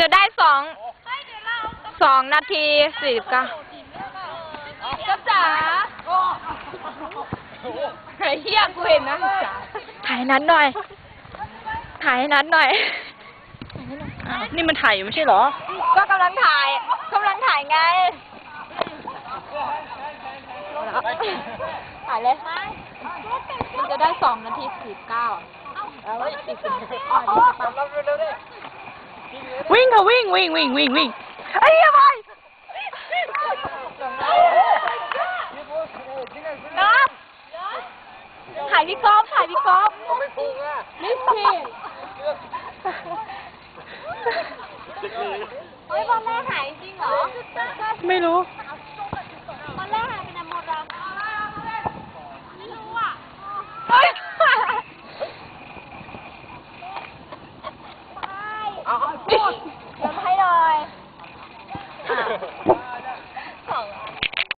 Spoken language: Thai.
จะได้สองสองนาทีสี่สิบเก้าก็จ๋าไอ้เหี้ยกูเห็นนะจ๋าถ่ายนั้นหน่อย ถ่ายให้นั้นหน่อย นี่มันถ่ายอยู่ไม่ใช่เหรอ ก็กำลังถ่ายกำลังถ่ายไง ถ่ายเลย มันจะได้สองนาทีสี่สิบเก้าแล้วอีกสิบนาทีจะไป วิ่งค่ะวิ่งวิ่งวิ่งวิ่งวิ่งไอ้เหี้ยไปก๊อฟถ่ายพี่ก๊อฟถ่ายพี่ก๊อฟนี่พี่เฮ้ยวันแรกหายจริงเหรอ ไม่รู้วันแรกหายไปไหนหมดอะไม่รู้อะเฮ้ย เอาเอาพูดเดี๋ยวให้เลยอะ